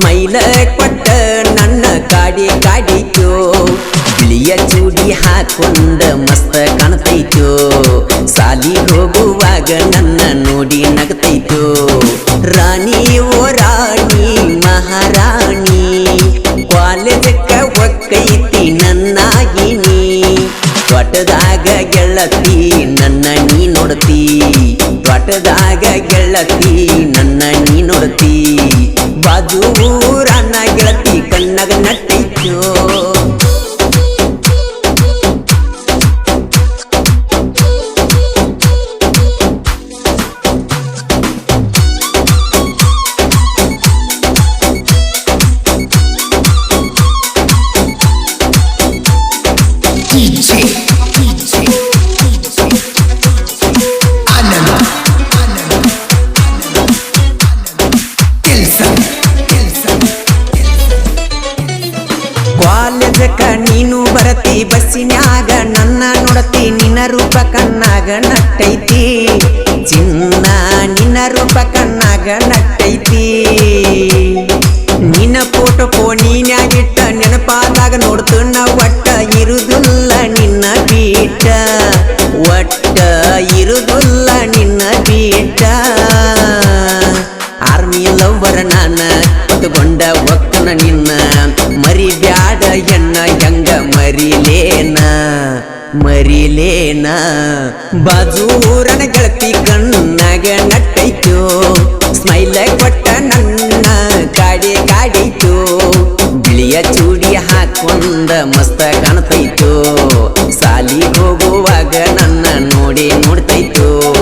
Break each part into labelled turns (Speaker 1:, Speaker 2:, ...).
Speaker 1: ಸ್ಮೈಲ ಕೊಟ್ಟ ನನ್ನ ಕಾಡಿ ಕಾಡಿತು ಬಿಳಿಯ ಚೂಡಿ ಹಾಕೊಂಡ ಮಸ್ತ ಕಾಣತೈತು. ಸಾಲಿ ಹೋಗುವಾಗ ನನ್ನ ನೋಡಿ ನಗತೈತು. ರಾಣಿ ಓ ರಾಣಿ, ಮಹಾರಾಣಿ, ಕಾಲೇಜಕ್ಕ ಒಕ್ಕೈತಿ ನನ್ನಾಗಿನಿ. ದೊಡ್ಡದಾಗ ಗೆಳತಿ, ನನ್ನ ನೀ ನೋಡ್ತಿ. ತ್ವಟದಾಗ ಗೆಳತಿ, ನನ್ನ ನೀ ನೋಡ್ತಿ. ಬಾಜು ಕಣ್ಣಾಗ ನಟ್ಟೈತಿ ಚಿನ್ನ ನಿನ್ನ ರೂಪ ಕಣ್ಣಾಗ ನಟ್ಟೈತಿ. ನಿನ್ನ ಫೋಟೋ ಫೋನಿನ್ಯಾಗಿಟ್ಟ ನೆನಪಾದಾಗ ನೋಡ್ತಣ್ಣ ಒಟ್ಟ ಇರುದಿಲ್ಲ ನಿನ್ನ ಬೀಟ ಒಟ್ಟ ಇರುದಿಲ್ಲ ನಿನ್ನ ಬೀಟ ಆರ್ಮಿ ಲವ್ವರ ನಾನ ಹೊತ್ತುಕೊಂಡ ಒಕ್ಕನ ನಿನ್ನ. ಮರಿ ಮರಿಬ್ಯಾಡ ಎನ್ನ, ಹೆಂಗ ಮರಿಲೇನ? ಮರಿಲೇನ? ಬಾಜೂರನ ಗೆಳತಿ ಕಣ್ಣಾಗ ನಟ್ಟೈತೋ? ಸ್ಮೈಲ ಕೊಟ್ಟ ನನ್ನ ಕಾಡಿ ಕಾಡಿತು? ಬಿಳಿಯ ಚೂಡಿ ಹಾಕೊಂಡ ಮಸ್ತ ಕಾಣ್ತೈತೋ? ಸಾಲಿ ಹೋಗುವಾಗ ನನ್ನ ನೋಡಿ ನೋಡ್ತೈತೋ?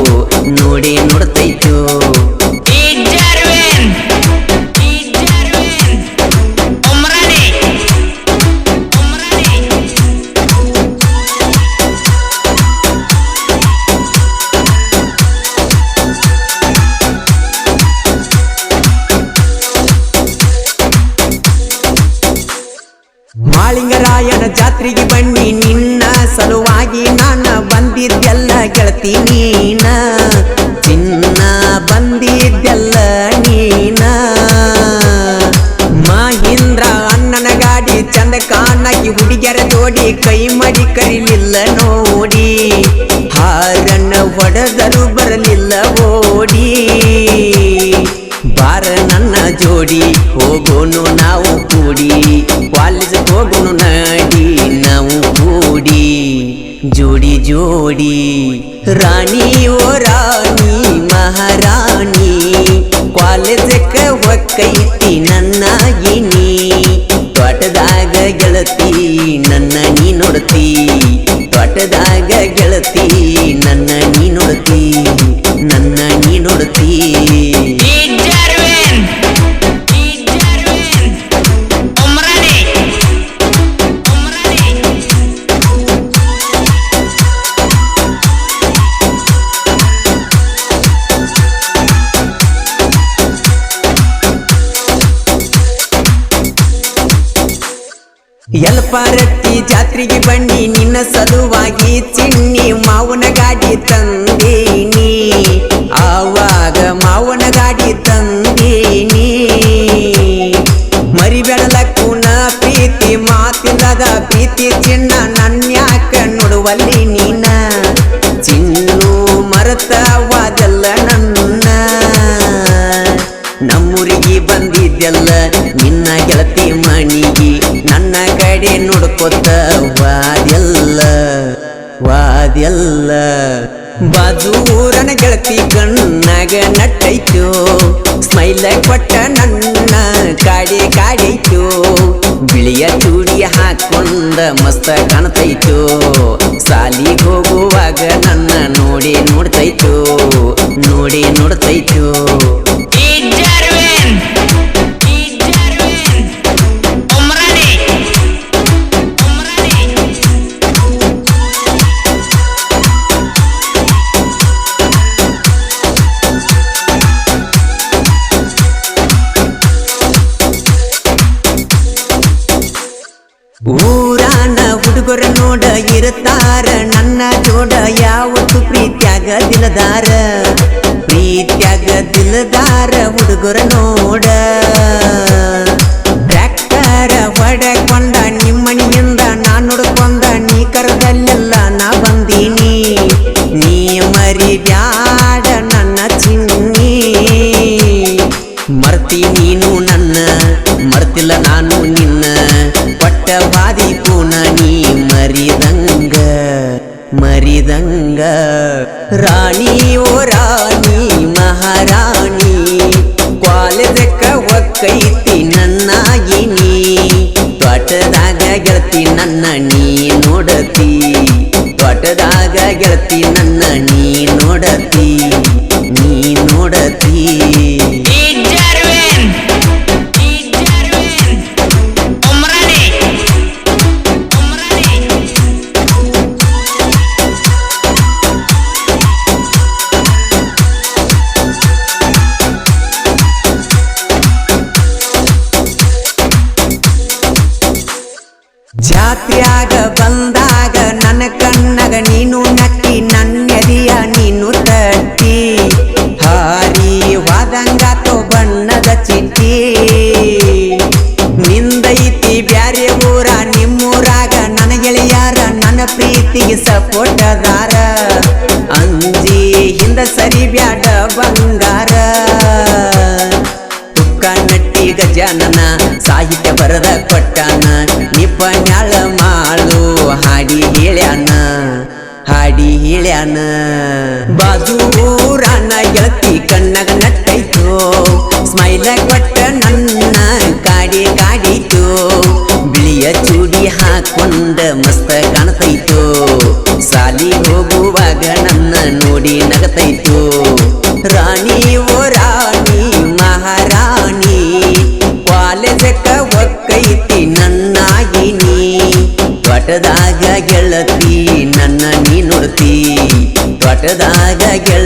Speaker 1: ಮಾಳಿಂಗರಾಯನ ಜಾತ್ರೆಗೆ ಬನ್ನಿ, ನಿನ್ನ ಸಲುವಾಗಿ ನಾನ ಬಂದಿದ್ದೆಲ್ಲ ಗೆಳತಿ ನೀನ. ಚಿನ್ನ ಬಂದಿದ್ದೆಲ್ಲ ನೀನ. ಮಹೀಂದ್ರ ಅಣ್ಣನ ಗಾಡಿ ಚಂದ ಕಾಣಾಗಿ ಹುಡುಗಿಯರ ಜೋಡಿ ಕೈ ಮಡಿ ಕರಿಲಿಲ್ಲ ನೋಡಿ. ಹಾರಣ್ಣ ಒಡೆದರು ಬರಲಿಲ್ಲ ಓಡಿ. ಬಾರ ನನ್ನ ಜೋಡಿ ಹೋಗೋನು ನಾವು ಕೂಡಿ ಕಾಲೇಜ್ ಹೋಗೋನು ಜೋಡಿ. ರಾಣಿ ಓ ರಾಣಿ ಮಹಾರಾಣಿ ಕಾಲೇಜಕ್ಕೆ ಹೊಕ್ಕೈತಿ ನನ್ನಾಗಿನಿ ಎಲ್ಪಾರಟ್ಟಿ ಜಾತ್ರೆಗೆ ಬನ್ನಿ, ನಿನ್ನ ಸಲುವಾಗಿ ಚಿನ್ನಿ ಮಾವನ ಗಾಡಿ ತಂದೇನಿ. ಆವಾಗ ಮಾವನ ಗಾಡಿ ತಂದೇನಿ. ಮರಿಬೇಡಲಕ್ಕೂನ ಪ್ರೀತಿ, ಮಾತಿಲ್ಲದ ಪ್ರೀತಿ, ಚಿನ್ನ ನನ್ಯಾಕ ನೋಡುವಲ್ಲಿ ನೀನ. ಚಿನ್ನು ಮರತವಾದಲ್ಲ ನನ್ನ. ನಮ್ಮೂರಿಗೆ ಬಂದಿದ್ದೆಲ್ಲ ನಿನ್ನ ಗೆಳತಿ ವಾದ್ಯಲ್ಲ ಬಾಜೂರನ ಗೆಳತಿ ಕಣ್ಣಾಗ ನಟ್ಟೈತೋ ಸ್ಮೈಲ ಕೊಟ್ಟ ನನ್ನ ಕಾಡಿ ಕಾಡೈತೋ, ಬಿಳಿಯ ಚೂಡಿ ಹಾಕೊಂಡ ಮಸ್ತ ಕಾಣ್ತೈತೋ, ಸಾಲಿಗೆ ಹೋಗುವಾಗ ನನ್ನ ನನ್ನ ಜೋಡ ಯಾವತ್ತು ಪ್ರೀತ್ಯಾಗ ದಿಲದಾರ ಪ್ರೀತ್ಯಾಗ ದಿಲದಾರ ಹುಡುಗರ ನೋಡ. ಟ್ರ್ಯಾಕ್ಟರ ಹೊಡೆಕೊಂಡ ನಿಮ್ಮನಿಯಿಂದ ನಾನು ಹುಡುಕೊಂಡ, ನೀ ಕರೆದ ಮರಿದಂಗ ರಾಣಿ ಓ ರಾಣಿ, ಮಹಾರಾಣಿ ಕಾಲೇಜಕ್ಕ ಒಕ್ಕೈತಿ ನನ್ನಾಗಿನಿ ಪಟದಾಗ ಗೆಳತಿ ನನ್ನ ನೀ ನೋಡತಿ ಪಟದಾಗ ಗೆಳತಿ ನನ್ನ ನೀ ನೋಡತಿ. ಜಾತ್ರ್ಯಾಗ ಬಂದಾಗ ನನ್ನ ಕಣ್ಣಗ ನೀನು ನಟ್ಟಿ ನನ್ನೆದಿಯ ನೀನು ತಟ್ಟಿ. ಹಾರಿ ವಾದಂಗಾತೋ ಬಣ್ಣದ ಚಿಟ್ಟಿ. ನಿಂದೈತಿ ಬ್ಯಾರೆ ಊರ, ನಿಮ್ಮೂರಾಗ ನನ್ನ ಗೆಳೆಯಾರ ನನ್ನ ಪ್ರೀತಿಗೆ ಸಪೋಟದಾರ. ಅಂಜಿ ಹಿಂದ ಸರಿ ಬ್ಯಾಡ ಬಂಗಾರ. ತುಕ್ಕ ನಟ್ಟಿ ಗಜಾನನ ಸಾಹಿತ್ಯ ಬರದ ಕೊಟ್ಟಾನ. ಮಾಳು ಹಾಡಿ ಹೇಳ್ಯಾನ ಹಾಡಿ ಹೇಳ್ಯಾನ. ಬಾಜು ಊರಾನ ಗೆಳತಿ ಕಣ್ಣಗ ನಟ್ಟೈತು ಸ್ಮೈಲ್ ಕೊಟ್ಟ ಗೆಳತಿ ನನ್ನ ನೀ ನೋಡ್ತಿ ತೋಟದಾಗ ಗೆಳ